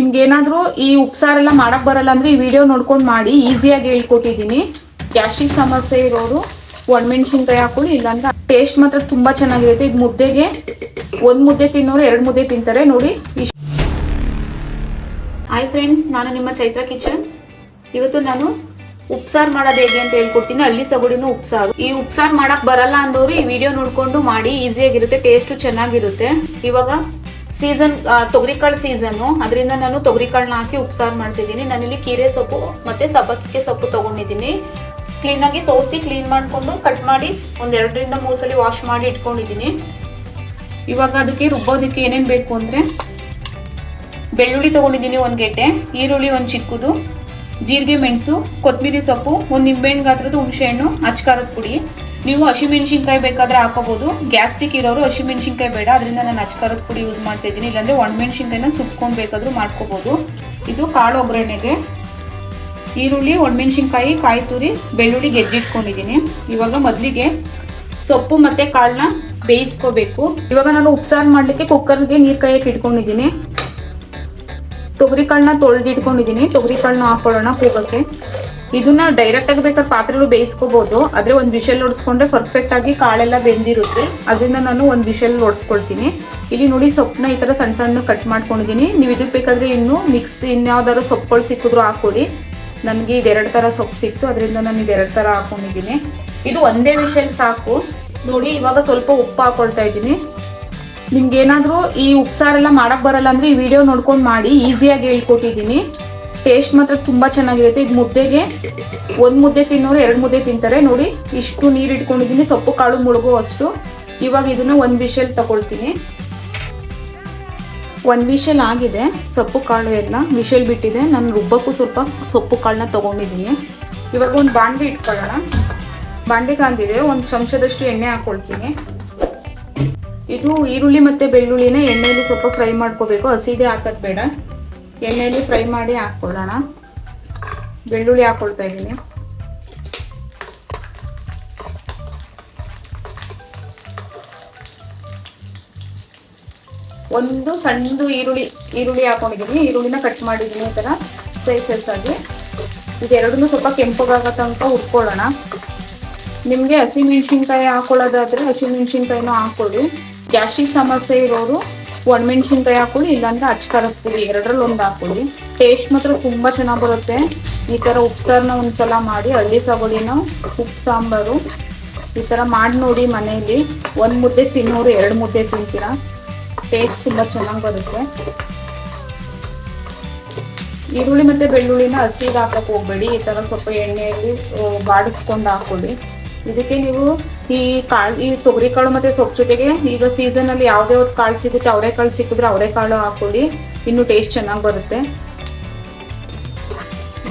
ನಿಮ್ಗೆ ಏನಾದರೂ ಈ ಉಪ್ಸಾರೆಲ್ಲ ಮಾಡಕ್ ಬರಲ್ಲ ಅಂದ್ರೆ ಈ ವಿಡಿಯೋ ನೋಡ್ಕೊಂಡು ಮಾಡಿ ಈಸಿಯಾಗಿ ಹೇಳ್ಕೊಟ್ಟಿದ್ದೀನಿ. ಗ್ಯಾಸ್ಟ್ರಿಕ್ ಸಮಸ್ಯೆ ಇರೋರು ಒಣಮೆಣ್ಸಿನ್ಕಾಯಿ ಹಾಕೊಳ್ಳಿ, ಇಲ್ಲಾಂದ್ರೆ ಟೇಸ್ಟ್ ಮಾತ್ರ ತುಂಬಾ ಚೆನ್ನಾಗಿರುತ್ತೆ. ಇದು ಮುದ್ದೆಗೆ ಒಂದು ಮುದ್ದೆ ತಿನ್ನೋರು ಎರಡು ಮುದ್ದೆ ತಿಂತಾರೆ. ನೋಡಿ ಹಾಯ್ ಫ್ರೆಂಡ್ಸ್ ನಾನು ನಿಮ್ಮ ಚೈತ್ರ ಕಿಚನ್. ಇವತ್ತು ನಾನು ಉಪ್ಸಾರ್ ಮಾಡೋದು ಹೇಗೆ ಅಂತ ಹೇಳ್ಕೊಡ್ತೀನಿ. ಹಳ್ಳಿ ಸಗುಡಿನೂ ಉಪ್ಸಾರು. ಈ ಉಪ್ಸಾರು ಮಾಡಕ್ ಬರಲ್ಲ ಅಂದವರು ಈ ವಿಡಿಯೋ ನೋಡ್ಕೊಂಡು ಮಾಡಿ ಈಸಿಯಾಗಿರುತ್ತೆ ಟೇಸ್ಟು ಚೆನ್ನಾಗಿರುತ್ತೆ. ಇವಾಗ ಸೀಸನ್ ತೊಗರಿಕಾಳು ಸೀಸನ್ನು. ಅದರಿಂದ ನಾನು ತೊಗರಿಕಾಳನ್ನ ಹಾಕಿ ಉಪ್ಸಾರು ಮಾಡ್ತಿದ್ದೀನಿ. ನಾನಿಲ್ಲಿ ಕೀರೆ ಸೊಪ್ಪು ಮತ್ತು ಸಬ್ಬಕ್ಕಿಗೆ ಸೊಪ್ಪು ತೊಗೊಂಡಿದ್ದೀನಿ. ಕ್ಲೀನಾಗಿ ಸೋಸಿ ಕ್ಲೀನ್ ಮಾಡಿಕೊಂಡು ಕಟ್ ಮಾಡಿ ಒಂದು ಎರಡರಿಂದ ಮೂರು ಸಲ ವಾಶ್ ಮಾಡಿ ಇಟ್ಕೊಂಡಿದ್ದೀನಿ. ಇವಾಗ ಅದಕ್ಕೆ ರುಬ್ಬೋದಕ್ಕೆ ಏನೇನು ಬೇಕು ಅಂದರೆ ಬೆಳ್ಳುಳ್ಳಿ ತೊಗೊಂಡಿದ್ದೀನಿ ಒಂದು ಗೆಡ್ಡೆ, ಈರುಳ್ಳಿ ಒಂದು ಚಿಕ್ಕದು, ಜೀರಿಗೆ, ಮೆಣಸು ಕೊತ್ತಂಬರಿ ಸೊಪ್ಪು, ಒಂದು ನಿಂಬೆಹಣ್ಣು ಗಾತ್ರದ ಹುಣಸೆಹಣ್ಣು, ಅಚ್ಕಾರದ ಪುಡಿ. ನೀವು ಹಸಿಮೆಣ್ಸಿನ್ಕಾಯಿ ಬೇಕಾದ್ರೆ ಹಾಕೋಬಹುದು ಗ್ಯಾಸ್ಟಿಕ್ ಇರೋರು ಹಸಿಮೆಣ್ಸಿನ್ಕಾಯಿ ಬೇಡ. ಅದರಿಂದ ನಾನು ಅಚ್ಕಾರದ ಪುಡಿ ಯೂಸ್ ಮಾಡ್ತಾ ಇದ್ದೀನಿ. ಇಲ್ಲಾಂದರೆ ಒಣಮೆಣ್ಸಿನ್ಕಾಯಿನ ಸುಟ್ಕೊಂಡು ಬೇಕಾದರೂ ಮಾಡ್ಕೋಬೋದು. ಇದು ಕಾಳು ಒಗ್ಗರಣೆಗೆ. ಈರುಳ್ಳಿ, ಒಣಮೆಣ್ಸಿನ್ಕಾಯಿ, ಕಾಯಿ ತುರಿ, ಬೆಳ್ಳುಳ್ಳಿ ಗೆಜ್ಜಿಟ್ಕೊಂಡಿದ್ದೀನಿ. ಇವಾಗ ಮೊದಲಿಗೆ ಸೊಪ್ಪು ಮತ್ತು ಕಾಳನ್ನ ಬೇಯಿಸ್ಕೋಬೇಕು. ಇವಾಗ ನಾನು ಉಪ್ಸಾರು ಮಾಡಲಿಕ್ಕೆ ಕುಕ್ಕರ್ಗೆ ನೀರು ಕಾಯಕ್ಕೆ ಇಟ್ಕೊಂಡಿದ್ದೀನಿ. ತೊಗರಿ ಕಾಳನ್ನ ತೊಳೆದಿಟ್ಕೊಂಡಿದ್ದೀನಿ. ತೊಗರಿ ಕಾಳನ್ನ ಹಾಕೊಳ್ಳೋಣ ಕೂಗಕ್ಕೆ. ಇದನ್ನ ಡೈರೆಕ್ಟ್ ಆಗಿ ಬೇಕಾದ್ರೆ ಪಾತ್ರೆಗಳು ಬೇಯಿಸ್ಕೋಬಹುದು ಆದ್ರೆ ಒಂದು ವಿಷಲ್ ಹೊಡ್ಸ್ಕೊಂಡ್ರೆ ಪರ್ಫೆಕ್ಟ್ ಆಗಿ ಕಾಳೆಲ್ಲ ಬೆಂದಿರುತ್ತೆ. ಅದರಿಂದ ನಾನು ಒಂದು ವಿಷಲ್ ಹೊಡ್ಸ್ಕೊಳ್ತೀನಿ ಇಲ್ಲಿ ನೋಡಿ ಸೊಪ್ಪನ್ನ ಈ ತರ ಸಣ್ಣ ಸಣ್ಣ ಕಟ್ ಮಾಡ್ಕೊಂಡಿದ್ದೀನಿ ನೀವು ಇದಕ್ಕೆ ಬೇಕಾದ್ರೆ ಇನ್ನು ಮಿಕ್ಸ್ ಇನ್ಯಾವ್ದಾದ್ರು ಸೊಪ್ಪುಗಳು ಸಿಕ್ಕಿದ್ರು ಹಾಕೊಡಿ ನನಗೆ ಇದೆರಡು ಥರ ಸೊಪ್ಪು ಸಿಕ್ತು. ಅದರಿಂದ ನಾನು ಇದೆರಡು ಥರ ಹಾಕೊಂಡಿದ್ದೀನಿ ಇದು ಒಂದೇ ವಿಷಲ್ ಸಾಕು. ನೋಡಿ, ಇವಾಗ ಸ್ವಲ್ಪ ಉಪ್ಪು ಹಾಕೊಳ್ತಾ ಇದ್ದೀನಿ. ನಿಮ್ಗೆ ಏನಾದರೂ ಈ ಉಪ್ಸಾರೆಲ್ಲ ಮಾಡಕ್ ಬರಲ್ಲ ಅಂದ್ರೆ ಈ ವಿಡಿಯೋ ನೋಡ್ಕೊಂಡು ಮಾಡಿ. ಈಸಿಯಾಗಿ ಹೇಳ್ಕೊಟ್ಟಿದ್ದೀನಿ ಟೇಸ್ಟ್ ಮಾತ್ರ ತುಂಬಾ ಚೆನ್ನಾಗಿರುತ್ತೆ. ಇದು ಮುದ್ದೆಗೆ ಒಂದು ಮುದ್ದೆ ತಿನ್ನೋರು ಎರಡು ಮುದ್ದೆ ತಿಂತಾರೆ. ನೋಡಿ, ಇಷ್ಟು ನೀರು ಇಟ್ಕೊಂಡಿದ್ದೀನಿ. ಸೊಪ್ಪು ಕಾಳು ಮುಳುಗೋ ಅಷ್ಟು. ಇವಾಗ ಇದನ್ನ ಒಂದು ವಿಷಲ್ ತಗೊಳ್ತೀನಿ. ಒಂದು ವಿಷಲ್ ಆಗಿದೆ. ಸೊಪ್ಪು ಕಾಳು ಎಲ್ಲ ವಿಷಲ್ ಬಿಟ್ಟಿದೆ. ನಾನು ರುಬ್ಬಕ್ಕೂ ಸ್ವಲ್ಪ ಸೊಪ್ಪು ಕಾಳನ್ನ ತಗೊಂಡಿದ್ದೀನಿ. ಇವಾಗ ಒಂದು ಬಾಂಡೆ ಇಟ್ಕೊಳ್ಳೋಣ. ಬಾಂಡೆ ಕಾಂದಿದೆ ಒಂದು ಚಮಚದಷ್ಟು ಎಣ್ಣೆ ಹಾಕೊಳ್ತೀನಿ. ಇದು ಈರುಳ್ಳಿ ಮತ್ತು ಬೆಳ್ಳುಳ್ಳಿನ ಎಣ್ಣೆಯಲ್ಲಿ ಸ್ವಲ್ಪ ಫ್ರೈ ಮಾಡ್ಕೋಬೇಕು. ಹಸಿದೆ ಹಾಕೋದು ಬೇಡ. ಎಣ್ಣೆಯಲ್ಲಿ ಫ್ರೈ ಮಾಡಿ ಹಾಕ್ಕೊಳ್ಳೋಣ. ಬೆಳ್ಳುಳ್ಳಿ ಹಾಕ್ಕೊಳ್ತಾ ಇದ್ದೀನಿ. ಒಂದು ಸಣ್ಣದು ಈರುಳ್ಳಿ ಈರುಳ್ಳಿ ಹಾಕೊಂಡಿದ್ದೀನಿ. ಈರುಳ್ಳಿನ ಕಟ್ ಮಾಡಿದ್ದೀನಿ ಈ ಥರ ಸ್ಲೈಸಸ್ ಆಗಿ. ಇದೆರಡನ್ನೂ ಸ್ವಲ್ಪ ಕೆಂಪಗಾಗೋ ತನಕ ಹುರ್ಕೊಳ್ಳೋಣ. ನಿಮಗೆ ಹಸಿಮೆಣ್ಸಿನ್ಕಾಯಿ ಹಾಕೊಳ್ಳೋದಾದರೆ ಹಸಿಮೆಣ್ಸಿನ್ಕಾಯಿನೂ ಹಾಕೊಳ್ಳಿ ಗ್ಯಾಸ್ಟ್ರಿಕ್ ಸಮಸ್ಯೆ ಇರೋರು ಒಣಮೆಣ್ಸಿನ್ಕಾಯಿ ಹಾಕೊಳ್ಳಿ, ಇಲ್ಲಾಂದ್ರೆ ಅಚ್ಚ ಪುಡಿ ಎರಡರಲ್ಲಿ ಒಂದು ಹಾಕೊಳ್ಳಿ. ಟೇಸ್ಟ್ ಮಾತ್ರ ತುಂಬ ಚೆನ್ನಾಗಿ ಬರುತ್ತೆ. ಈ ಥರ ಉಪ್ಸಾರನ್ನ ಒಂದ್ಸಲ ಮಾಡಿ, ಹಳ್ಳಿ ಸಗೋಳಿನ ಉಪ್ಪು, ಸಾಂಬಾರು. ಈ ಥರ ಮಾಡಿ ನೋಡಿ ಮನೆಯಲ್ಲಿ. ಒಂದು ಮುದ್ದೆ ತಿನ್ನೋರು ಎರಡು ಮುದ್ದೆ ತಿಂತೀರಾ? ಟೇಸ್ಟ್ ತುಂಬ ಚೆನ್ನಾಗಿ ಬರುತ್ತೆ. ಈರುಳ್ಳಿ ಮತ್ತೆ ಬೆಳ್ಳುಳ್ಳಿನ ಹಸಿದು ಹಾಕಕ್ಕೆ ಹೋಗ್ಬೇಡಿ. ಈ ಥರ ಸ್ವಲ್ಪ ಎಣ್ಣೆಯಲ್ಲಿ ಬಾಡಿಸ್ಕೊಂಡು ಹಾಕೊಳ್ಳಿ. ಇದಕ್ಕೆ ನೀವು ಈ ಕಾಳು, ಈ ತೊಗರಿ ಕಾಳು ಮತ್ತೆ ಸೊಪ್ಪು ಜೊತೆಗೆ ಈಗ ಸೀಸನಲ್ಲಿ ಒಂದು ಕಾಳು ಸಿಗುತ್ತೆ ಅವರೆಕಾಳು ಸಿಕ್ಕಿದ್ರೆ ಅವರೆಕಾಳು ಹಾಕೊಳ್ಳಿ ಇನ್ನು ಟೇಸ್ಟ್ ಚೆನ್ನಾಗಿ ಬರುತ್ತೆ.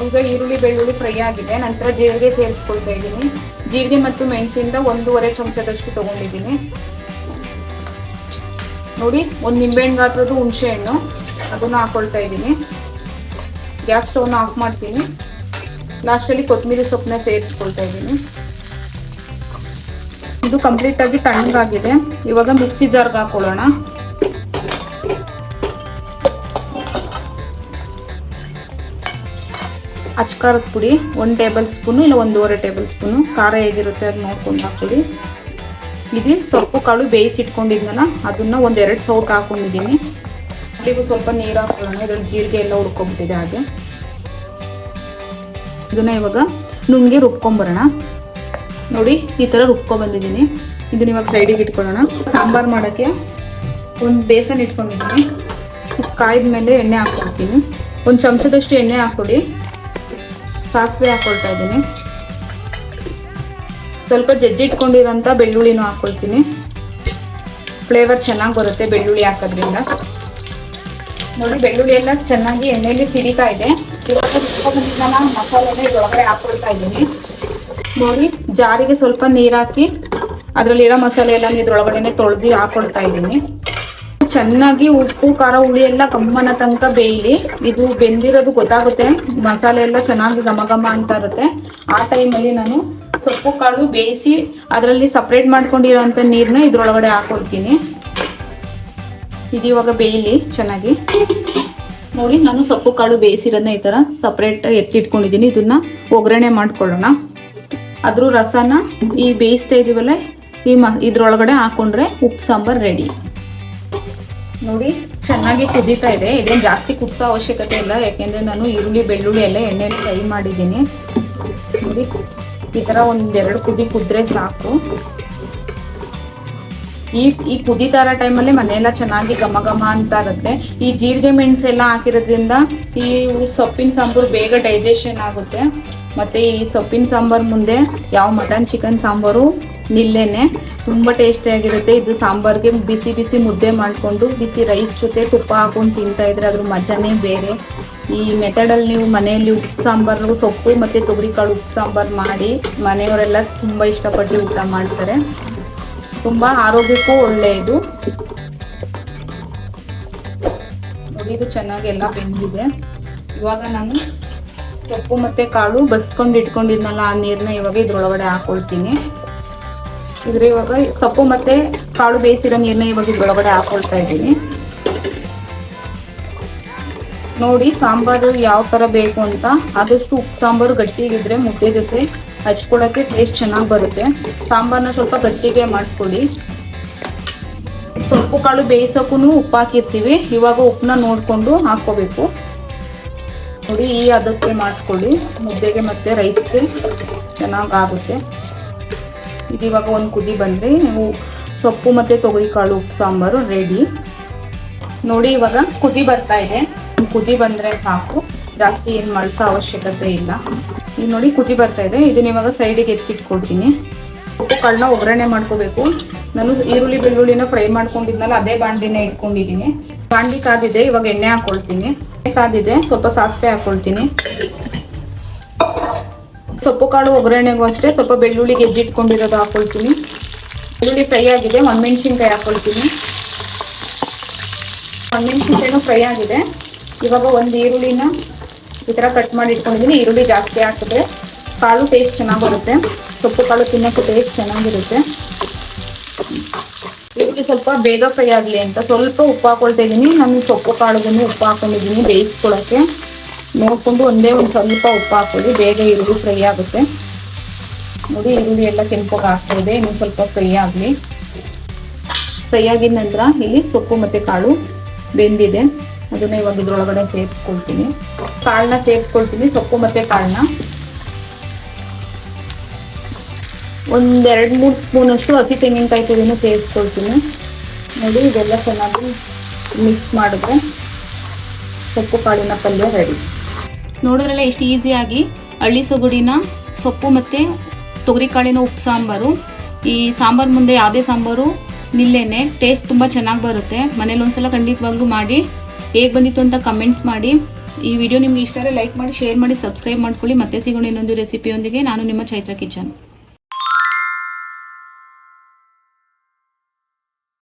ಈಗ ಈರುಳ್ಳಿ, ಬೆಳ್ಳುಳ್ಳಿ ಫ್ರೈ ಆಗಿದೆ. ನಂತರ ಜೀರಿಗೆ ಸೇರಿಸ್ಕೊಳ್ತಾ ಇದ್ದೀನಿ. ಜೀರಿಗೆ ಮತ್ತು ಮೆಣಸಿಂದ ಒಂದೂವರೆ ಚಮಚದಷ್ಟು ತಗೊಂಡಿದ್ದೀನಿ. ನೋಡಿ, ಒಂದು ನಿಂಬೆಹಣ್ಣು ಹುಣಸೆ ಹಣ್ಣು. ಅದನ್ನು ಹಾಕೊಳ್ತಾ ಇದ್ದೀನಿ. ಗ್ಯಾಸ್ ಸ್ಟವ್ನ ಆಫ್ ಮಾಡ್ತೀನಿ. ಲಾಸ್ಟಲ್ಲಿ ಕೊತ್ತಂಬರಿ ಸೊಪ್ಪನ್ನ ಸೇರಿಸ್ಕೊಳ್ತಾ ಇದ್ದೀನಿ. ಇದು ಕಂಪ್ಲೀಟ್ ಆಗಿ ತಣ್ಣಗಾಗಿದೆ ಇವಾಗ ಮಿಕ್ಸಿ ಜಾರ್ಗೆ ಹಾಕೊಳ್ಳೋಣ. ಅಚ್ಕಾರದ ಪುಡಿ, ಒಂದು ಟೇಬಲ್ ಸ್ಪೂನು ಇಲ್ಲ ಒಂದೂವರೆ ಟೇಬಲ್ ಸ್ಪೂನು. ಖಾರ ಹೇಗಿರುತ್ತೆ ಅದು ನೋಡ್ಕೊಂಡು ಹಾಕೊಳ್ಳಿ. ಇದು ಸೊಪ್ಪು ಕಾಳು ಬೇಯಿಸಿಟ್ಕೊಂಡಿದ್ನಲ್ಲ ಅದನ್ನ ಒಂದೆರಡು ಸೌಟ್ ಹಾಕೊಂಡಿದ್ದೀನಿ. ಅಲ್ಲಿಗೂ ಸ್ವಲ್ಪ ನೀರು ಹಾಕೊಳ್ಳೋಣ. ಇದರಲ್ಲಿ ಜೀರಿಗೆ ಎಲ್ಲ ಹುಡ್ಕೊಂಬಿಟ್ಟಿದೆ ಹಾಗೆ. ಇದನ್ನು ಇವಾಗ ನುಣ್ಣಗೆ ರುಬ್ಕೊಂಬರೋಣ. ನೋಡಿ, ಈ ಥರ ರುಬ್ಕೊಬಂದಿದ್ದೀನಿ ಇದನ್ನ ಇವಾಗ ಸೈಡಿಗೆ ಇಟ್ಕೊಳ್ಳೋಣ. ಸಾಂಬಾರು ಮಾಡೋಕ್ಕೆ ಒಂದು ಬೇಸನ್ ಇಟ್ಕೊಂಡಿದ್ದೀನಿ. ಕಾಯ್ದ ಮೇಲೆ ಎಣ್ಣೆ ಹಾಕ್ಕೊಳ್ತೀನಿ ಒಂದು ಚಮಚದಷ್ಟು ಎಣ್ಣೆ ಹಾಕ್ಕೊಡಿ. ಸಾಸಿವೆ ಹಾಕ್ಕೊಳ್ತಾ ಇದ್ದೀನಿ. ಸ್ವಲ್ಪ ಜಜ್ಜಿಟ್ಕೊಂಡಿರೋಂಥ ಬೆಳ್ಳುಳ್ಳಿನೂ ಹಾಕ್ಕೊಳ್ತೀನಿ ಫ್ಲೇವರ್ ಚೆನ್ನಾಗಿ ಬರುತ್ತೆ ಬೆಳ್ಳುಳ್ಳಿ ಹಾಕೋದ್ರಿಂದ. ನೋಡಿ, ಬೆಳ್ಳುಳ್ಳಿ ಎಲ್ಲ ಚೆನ್ನಾಗಿ ಎಣ್ಣೆಯಲ್ಲಿ ಸಿಡಿತಾ ಇದೆ. ಇವಾಗ ಮಸಾಲೆ ಮಸಾಲೆನ ಇದ್ರೊಳಗಡೆ ಹಾಕ್ಕೊಳ್ತಾ ಇದ್ದೀನಿ. ನೋಡಿ, ಜಾರಿಗೆ ಸ್ವಲ್ಪ ನೀರು ಹಾಕಿ ಅದರಲ್ಲಿರೋ ಮಸಾಲೆ ಎಲ್ಲ ಇದ್ರೊಳಗಡೆನೆ ತೊಳೆದು ಹಾಕೊಳ್ತಾ ಇದ್ದೀನಿ. ಚೆನ್ನಾಗಿ ಉಪ್ಪು, ಖಾರ, ಹುಳಿ ಎಲ್ಲ ಕಮ್ಮನ ತನಕ ಬೇಯಲಿ. ಇದು ಬೆಂದಿರೋದು ಗೊತ್ತಾಗುತ್ತೆ. ಮಸಾಲೆ ಎಲ್ಲ ಚೆನ್ನಾಗಿ ಘಮ ಘಮ ಅಂತ ಇರುತ್ತೆ. ಆ ಟೈಮಲ್ಲಿ ನಾನು ಸೊಪ್ಪು, ಕಾಳು ಬೇಯಿಸಿ ಅದರಲ್ಲಿ ಸಪ್ರೇಟ್ ಮಾಡ್ಕೊಂಡಿರೋಂಥ ನೀರನ್ನ ಇದ್ರೊಳಗಡೆ ಹಾಕೊಳ್ತೀನಿ. ಇದು ಬೇಯಲಿ ಚೆನ್ನಾಗಿ. ನೋಡಿ, ನಾನು ಸೊಪ್ಪು, ಕಾಳು ಬೇಯಿಸಿರೋದನ್ನ ಈ ಥರ ಸಪ್ರೇಟ್ ಎತ್ತಿಟ್ಕೊಂಡಿದ್ದೀನಿ ಇದನ್ನು ಒಗ್ಗರಣೆ ಮಾಡ್ಕೊಳ್ಳೋಣ. ಅದ್ರ ರಸನ ಈ ಬೇಯಿಸ್ತಾ ಇದೀವಲ್ಲ, ಈ ಮ, ಇದ್ರೊಳಗಡೆ ಹಾಕೊಂಡ್ರೆ ಉಪ್ಪು, ಸಾಂಬಾರ್ ರೆಡಿ ನೋಡಿ, ಚೆನ್ನಾಗಿ ಕುದೀತಾ ಇದೆ. ಇದೇನು ಜಾಸ್ತಿ ಕುದಿಸೋ ಅವಶ್ಯಕತೆ ಇಲ್ಲ, ಯಾಕೆಂದರೆ ನಾನು ಈರುಳ್ಳಿ, ಬೆಳ್ಳುಳ್ಳಿ ಎಲ್ಲ ಎಣ್ಣೆಲಿ ಫ್ರೈ ಮಾಡಿದ್ದೀನಿ. ನೋಡಿ, ಈ ಥರ ಒಂದೆರಡು ಕುದಿ ಕುದ್ರೆ ಸಾಕು. ಈ ಈ ಕುದಿತಾ ಟೈಮಲ್ಲಿ ಮನೆಯೆಲ್ಲ ಚೆನ್ನಾಗಿ ಘಮ ಘಮ ಅಂತ ಆಗುತ್ತೆ. ಈ ಜೀರಿಗೆ ಮೆಣಸೆಲ್ಲ ಹಾಕಿರೋದ್ರಿಂದ ಈ ಸೊಪ್ಪಿನ ಸಾಂಬಾರು ಬೇಗ ಡೈಜೆಷನ್ ಆಗುತ್ತೆ. ಮತ್ತು ಈ ಸೊಪ್ಪಿನ ಸಾಂಬಾರು ಮುಂದೆ ಯಾವ ಮಟನ್, ಚಿಕನ್ ಸಾಂಬಾರು ನಿಲ್ಲೇನೆ. ತುಂಬ ಟೇಸ್ಟಿಯಾಗಿರುತ್ತೆ ಇದು ಸಾಂಬಾರಿಗೆ ಬಿಸಿ ಬಿಸಿ ಮುದ್ದೆ ಮಾಡಿಕೊಂಡು, ಬಿಸಿ ರೈಸ್ ಜೊತೆ ತುಪ್ಪ ಹಾಕೊಂಡು ತಿಂತಾ ಇದ್ರೆ ಅದ್ರ ಮಜಾನೇ ಬೇರೆ. ಈ ಮೆಥಡಲ್ಲಿ ನೀವು ಮನೆಯಲ್ಲಿ ಉಪ್ಪು ಸಾಂಬಾರು, ಸೊಪ್ಪು ಮತ್ತು ತೊಗರಿಕಾಳು ಉಪ್ಪು ಸಾಂಬಾರು ಮಾಡಿ ಮನೆಯವರೆಲ್ಲ ತುಂಬ ಇಷ್ಟಪಟ್ಟು ಊಟ ಮಾಡ್ತಾರೆ. ತುಂಬ ಆರೋಗ್ಯಕ್ಕೂ ಒಳ್ಳೆಯದು. ನೋಡಿ, ಇದು ಚೆನ್ನಾಗಿ ಎಲ್ಲ ಬೆಂದಿದೆ. ಇವಾಗ ನಾನು ಸೊಪ್ಪು ಮತ್ತು ಕಾಳು ಬಸ್ಕೊಂಡು ಇಟ್ಕೊಂಡಿದ್ನಲ್ಲ ಆ ನೀರನ್ನ ಇವಾಗ ಇದ್ರೊಳಗಡೆ ಹಾಕೊಳ್ತೀನಿ. ಇದ್ರ ಇವಾಗ ಸೊಪ್ಪು ಮತ್ತು ಕಾಳು ಬೇಯಿಸಿರೋ ನೀರನ್ನ ಇವಾಗ ಇದ್ರೊಳಗಡೆ ಹಾಕೊಳ್ತಾ ಇದ್ದೀನಿ. ನೋಡಿ ಸಾಂಬಾರು ಯಾವ ಥರ ಬೇಕು ಅಂತ. ಆದಷ್ಟು ಉಪ್ಪು ಸಾಂಬಾರು ಗಟ್ಟಿಗಿದ್ರೆ ಮುದ್ದೆ ಜೊತೆ ಹಚ್ಕೊಳ್ಳೋಕ್ಕೆ ಟೇಸ್ಟ್ ಚೆನ್ನಾಗಿ ಬರುತ್ತೆ. ಸಾಂಬಾರನ್ನ ಸ್ವಲ್ಪ ಗಟ್ಟಿಗೆ ಮಾಡ್ಕೊಳ್ಳಿ ಸೊಪ್ಪು ಕಾಳು ಬೇಯಿಸೋಕ್ಕೂ ಉಪ್ಪು ಹಾಕಿರ್ತೀವಿ. ಇವಾಗ ಉಪ್ಪನ್ನ ನೋಡಿಕೊಂಡು ಹಾಕ್ಕೋಬೇಕು. ನೋಡಿ, ಈ ಅದಕ್ಕೆ ಮಾಡ್ಕೊಳ್ಳಿ. ಮುದ್ದೆಗೆ ಮತ್ತು ರೈಸ್ಗೆ ಚೆನ್ನಾಗಿ ಆಗುತ್ತೆ. ಇದು ಇವಾಗ ಒಂದು ಕುದಿ ಬಂದರೆ ನೀವು ಸೊಪ್ಪು ಮತ್ತು ತೊಗರಿಕಾಳು, ಉಪ್ಪು, ಸಾಂಬಾರು ರೆಡಿ ನೋಡಿ, ಇವಾಗ ಕುದಿ ಬರ್ತಾ ಇದೆ. ಕುದಿ ಬಂದರೆ ಸಾಕು. ಜಾಸ್ತಿ ಏನು ಮಳಸೋ ಅವಶ್ಯಕತೆ ಇಲ್ಲ. ಈಗ ನೋಡಿ, ಕುದಿ ಬರ್ತಾ ಇದೆ. ಇದನ್ನ ಇವಾಗ ಸೈಡಿಗೆ ಎತ್ತಿಟ್ಕೊಳ್ತೀನಿ ಉಪ್ಪು ಕಾಳನ್ನ ಒಗ್ಗರಣೆ ಮಾಡ್ಕೋಬೇಕು. ನಾನು ಈರುಳ್ಳಿ ಬೆಳ್ಳುಳ್ಳಿನ ಫ್ರೈ ಮಾಡ್ಕೊಂಡಿದ್ನಲ್ಲ, ಅದೇ ಬಾಂಡಿನ ಇಟ್ಕೊಂಡಿದ್ದೀನಿ. ಬಾಂಡಿ ಕಾದಿದೆ, ಇವಾಗ ಎಣ್ಣೆ ಹಾಕೊಳ್ತೀನಿ. ಎಣ್ಣೆ ಕಾದಿದೆ ಸ್ವಲ್ಪ ಸಾಸಿವೆ ಹಾಕೊಳ್ತೀನಿ. ಸೊಪ್ಪು ಕಾಳು ಒಗ್ಗರಣೆಗೂ ಅಷ್ಟೇ, ಸ್ವಲ್ಪ ಬೆಳ್ಳುಳ್ಳಿ ಗೆಜ್ಜಿಟ್ಕೊಂಡಿರೋದು ಹಾಕೊಳ್ತೀನಿ. ಬೆಳ್ಳುಳ್ಳಿ ಫ್ರೈ ಆಗಿದೆ ಹಾಕೊಳ್ತೀನಿ. ಒಣಮೆಣ್ಸಿನ್ಕಾಯಿನೂ ಫ್ರೈ ಆಗಿದೆ. ಇವಾಗ ಒಂದು ಈರುಳ್ಳಿನ ಈ ಥರ ಕಟ್ ಮಾಡಿ ಇಟ್ಕೊಂಡಿದ್ದೀನಿ. ಈರುಳ್ಳಿ ಜಾಸ್ತಿ ಹಾಕಿದ್ರೆ ಕಾಳು ಟೇಸ್ಟ್ ಚೆನ್ನಾಗಿ ಬರುತ್ತೆ. ಸೊಪ್ಪು ಕಾಳು ತಿನ್ನೋಕ್ಕೆ ಟೇಸ್ಟ್ ಚೆನ್ನಾಗಿರುತ್ತೆ. ಈರುಳ್ಳಿ ಸ್ವಲ್ಪ ಬೇಗ ಫ್ರೈ ಆಗಲಿ ಅಂತ ಸ್ವಲ್ಪ ಉಪ್ಪು ಹಾಕೊಳ್ತಾ ಇದ್ದೀನಿ ನಾನು ಸೊಪ್ಪು ಕಾಳುಗೂ ಉಪ್ಪು ಹಾಕೊಂಡಿದ್ದೀನಿ ಬೇಯಿಸ್ಕೊಳ್ಳೋಕ್ಕೆ ನೋಡಿಕೊಂಡು ಒಂದೇ ಒಂದು ಸ್ವಲ್ಪ ಉಪ್ಪು ಹಾಕೊಳ್ಳಿ ಬೇಗ ಈರುಳ್ಳಿ ಫ್ರೈ ಆಗುತ್ತೆ. ನೋಡಿ, ಈರುಳ್ಳಿ ಎಲ್ಲ ಕೆಂಪಾಗಿ ಹಾಕ್ತಾ ಇದೆ. ಇನ್ನು ಸ್ವಲ್ಪ ಫ್ರೈ ಆಗಲಿ. ಫ್ರೈ ಆಗಿದ ನಂತರ ಇಲ್ಲಿ ಸೊಪ್ಪು ಮತ್ತು ಕಾಳು ಬೆಂದಿದೆ. ಅದನ್ನ ಇವಾಗ ಇದ್ರೊಳಗಡೆ ಸೇರಿಸ್ಕೊಳ್ತೀನಿ. ಕಾಳನ್ನ ಸೇರಿಸ್ಕೊಳ್ತೀನಿ, ಸೊಪ್ಪು ಮತ್ತು ಕಾಳನ್ನ ಒಂದೆರಡು ಮೂರು ಸ್ಪೂನಷ್ಟು ಹಸಿ ತೆಂಗಿನಕಾಯಿ ತುರಿನ ಸೇರಿಸ್ಕೊಳ್ತೀನಿ. ನೋಡಿ, ಇದೆಲ್ಲ ಚೆನ್ನಾಗಿ ಮಿಕ್ಸ್ ಮಾಡಿದ್ರೆ ಸೊಪ್ಪು ಕಾಳಿನ ಪಲ್ಯ ರೆಡಿ ನೋಡಿದ್ರಲ್ಲ ಎಷ್ಟು ಈಸಿಯಾಗಿ ಹಳ್ಳಿ ಸೊಗುಡಿನ ಸೊಪ್ಪು ಮತ್ತು ತೊಗರಿಕಾಳಿನ ಉಪ್ಪು ಸಾಂಬಾರು, ಈ ಸಾಂಬಾರು ಮುಂದೆ ಯಾವುದೇ ಸಾಂಬಾರು ನಿಲ್ಲೇನೆ ಟೇಸ್ಟ್ ತುಂಬ ಚೆನ್ನಾಗಿ ಬರುತ್ತೆ. ಮನೇಲಿ ಒಂದ್ಸಲ ಖಂಡಿತವಾಗ್ಲೂ ಮಾಡಿ, ಹೇಗೆ ಬಂದಿತ್ತು ಅಂತ ಕಮೆಂಟ್ಸ್ ಮಾಡಿ. ಈ ವಿಡಿಯೋ ನಿಮ್ಗೆ ಇಷ್ಟ ಲೈಕ್ ಮಾಡಿ ಶೇರ್ ಮಾಡಿ ಸಬ್ಸ್ಕ್ರೈಬ್ ಮಾಡ್ಕೊಳ್ಳಿ. ಮತ್ತೆ ಸಿಗೋಣ ಇನ್ನೊಂದು ರೆಸಿಪಿಯೊಂದಿಗೆ ನಾನು ನಿಮ್ಮ ಚೈತ್ರ ಕಿಚನ್.